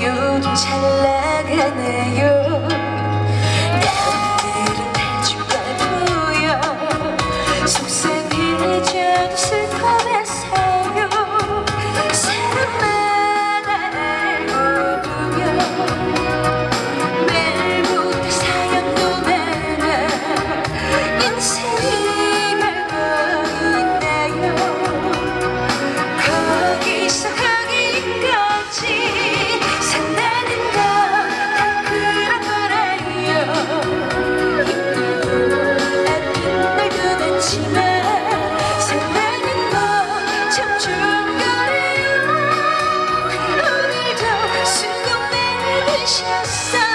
요즘 잘 나가네요. Yes.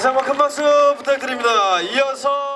다시 한번 큰 박수 부탁드립니다. 이어서